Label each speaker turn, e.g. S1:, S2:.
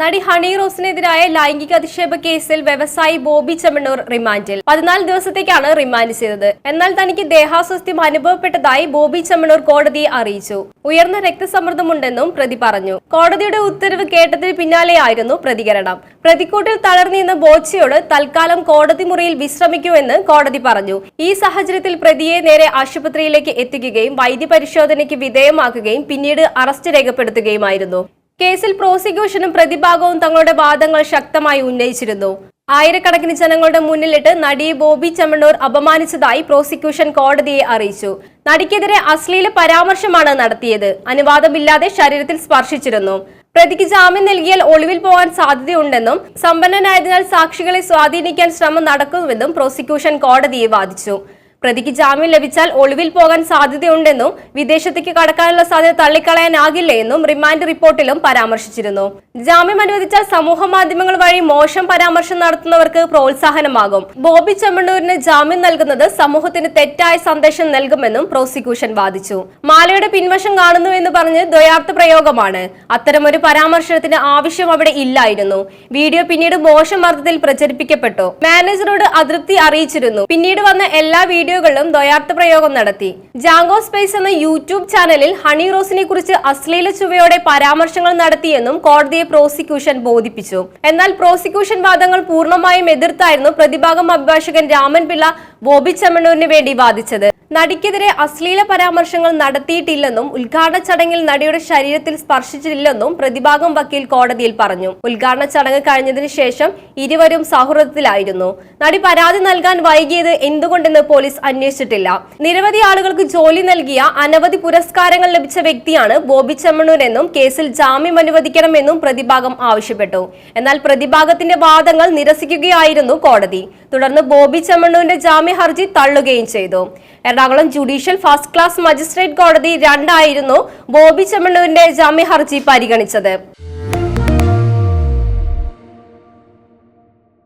S1: നടി ഹണി റോസിനെതിരായ ലൈംഗിക അധിക്ഷേപ കേസിൽ വ്യവസായി ബോബി ചെമ്മണ്ണൂർ റിമാൻഡിൽ. പതിനാല് ദിവസത്തേക്കാണ് റിമാൻഡ് ചെയ്തത്. എന്നാൽ തനിക്ക് ദേഹാസ്വസ്ഥ്യം അനുഭവപ്പെട്ടതായി ബോബി ചെമ്മണ്ണൂർ കോടതിയെ അറിയിച്ചു. ഉയർന്ന രക്തസമ്മർദ്ദമുണ്ടെന്നും പ്രതി പറഞ്ഞു. കോടതിയുടെ ഉത്തരവ് കേട്ടതിന് പിന്നാലെയായിരുന്നു പ്രതികരണം. പ്രതിക്കൂട്ടിൽ തളർന്നിരുന്ന ബോച്ചയോട് തൽക്കാലം കോടതി മുറിയിൽ വിശ്രമിക്കുമെന്ന് കോടതി പറഞ്ഞു. ഈ സാഹചര്യത്തിൽ പ്രതിയെ നേരെ ആശുപത്രിയിലേക്ക് എത്തിക്കുകയും വൈദ്യപരിശോധനയ്ക്ക് വിധേയമാക്കുകയും പിന്നീട് അറസ്റ്റ് രേഖപ്പെടുത്തുകയുമായിരുന്നു. കേസിൽ പ്രോസിക്യൂഷനും പ്രതിഭാഗവും തങ്ങളുടെ വാദങ്ങൾ ശക്തമായി ഉന്നയിച്ചിരുന്നു. ആയിരക്കണക്കിന് ജനങ്ങളുടെ മുന്നിലിട്ട് നടിയെ ബോബി ചെമ്മണ്ണൂർ അപമാനിച്ചതായി പ്രോസിക്യൂഷൻ കോടതിയെ അറിയിച്ചു. നടിക്കെതിരെ അശ്ലീല പരാമർശമാണ് നടത്തിയത്. അനുവാദമില്ലാതെ ശരീരത്തിൽ സ്പർശിച്ചിരുന്നു. പ്രതിക്ക് ജാമ്യം നൽകിയാൽ ഒളിവിൽ പോകാൻ സാധ്യതയുണ്ടെന്നും സമ്പന്നനായതിനാൽ സാക്ഷികളെ സ്വാധീനിക്കാൻ ശ്രമം നടക്കുന്നുവെന്നും പ്രോസിക്യൂഷൻ കോടതിയെ വാദിച്ചു. പ്രതിക്ക് ജാമ്യം ലഭിച്ചാൽ ഒളിവിൽ പോകാൻ സാധ്യതയുണ്ടെന്നും വിദേശത്തേക്ക് കടക്കാനുള്ള സാധ്യത തള്ളിക്കളയാനാകില്ല എന്നും റിമാൻഡ് റിപ്പോർട്ടിലും പരാമർശിച്ചിരുന്നു. ജാമ്യം അനുവദിച്ചാൽ സമൂഹ മാധ്യമങ്ങൾ വഴി മോശം പരാമർശം നടത്തുന്നവർക്ക് പ്രോത്സാഹനമാകും. ബോബി ചെമ്മണ്ണൂരിന് ജാമ്യം നൽകുന്നത് സമൂഹത്തിന് തെറ്റായ സന്ദേശം നൽകുമെന്നും പ്രോസിക്യൂഷൻ വാദിച്ചു. മാലയുടെ പിൻവശം കാണുന്നു എന്ന് പറഞ്ഞ് ദ്വയാർത്ഥ പ്രയോഗമാണ്. അത്തരമൊരു പരാമർശത്തിന് ആവശ്യം അവിടെ ഇല്ലായിരുന്നു. വീഡിയോ പിന്നീട് മോശം അർത്ഥത്തിൽ പ്രചരിപ്പിക്കപ്പെട്ടു. മാനേജറോട് അതൃപ്തി അറിയിച്ചിരുന്നു. പിന്നീട് വന്ന എല്ലാ വീഡിയോകളിലും ദ്വയാർത്ഥ പ്രയോഗം നടത്തി. ജാങ്കോ സ്പേസ് എന്ന യൂട്യൂബ് ചാനലിൽ ഹണി റോസിനെ കുറിച്ച് അശ്ലീല ചുവയോടെ പരാമർശങ്ങൾ നടത്തിയെന്നും കോടതിയെ പ്രോസിക്യൂഷൻ ബോധിപ്പിച്ചു. എന്നാൽ പ്രോസിക്യൂഷൻ വാദങ്ങൾ പൂർണമായും എതിർത്തായിരുന്നു പ്രതിഭാഗം അഭിഭാഷകൻ രാമൻപിള്ള ബോബി ചെമ്മണ്ണൂരിന് വേണ്ടി വാദിച്ചത്. നടിക്കെതിരെ അശ്ലീല പരാമർശങ്ങൾ നടത്തിയിട്ടില്ലെന്നും ഉദ്ഘാടന ചടങ്ങിൽ നടിയുടെ ശരീരത്തിൽ സ്പർശിച്ചിട്ടില്ലെന്നും പ്രതിഭാഗം വക്കീൽ കോടതിയിൽ പറഞ്ഞു. ഉദ്ഘാടന ചടങ്ങ് കഴിഞ്ഞതിന് ശേഷം ഇരുവരും സൗഹൃദത്തിലായിരുന്നു. നടി പരാതി നൽകാൻ വൈകിയത് എന്തുകൊണ്ടെന്ന് പോലീസ് അന്വേഷിച്ചിട്ടില്ല. നിരവധി ആളുകൾക്ക് ജോലി നൽകിയ അനവധി പുരസ്കാരങ്ങൾ ലഭിച്ച വ്യക്തിയാണ് ബോബി ചെമ്മണൂരെന്നും കേസിൽ ജാമ്യം അനുവദിക്കണമെന്നും പ്രതിഭാഗം ആവശ്യപ്പെട്ടു. എന്നാൽ പ്രതിഭാഗത്തിന്റെ വാദങ്ങൾ നിരസിക്കുകയായിരുന്നു കോടതി. തുടർന്ന് ബോബി ചെമ്മണ്ണൂരിന്റെ ജാമ്യ ഹർജി തള്ളുകയും ചെയ്തു. Ernakulam judicial first class magistrate കോടതി രണ്ടായിരുന്നു ബോബി ചെമ്മണ്ണൂരിന്റെ ജാമ്യ ഹർജി പരിഗണിച്ചത്.